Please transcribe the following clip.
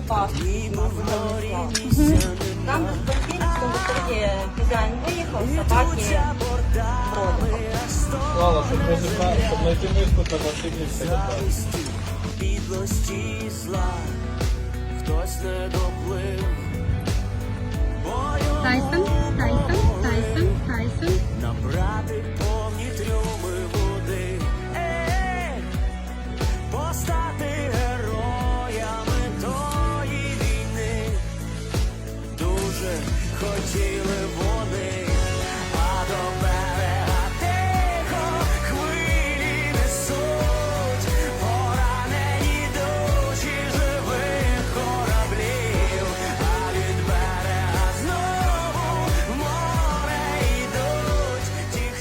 пас. Там в Бандерівському тоді хазяїн собаки проти. Слава, щоб розібрати, щоб знайти миску, треба сидіти підлості зла, хтось не доплив. nadzieją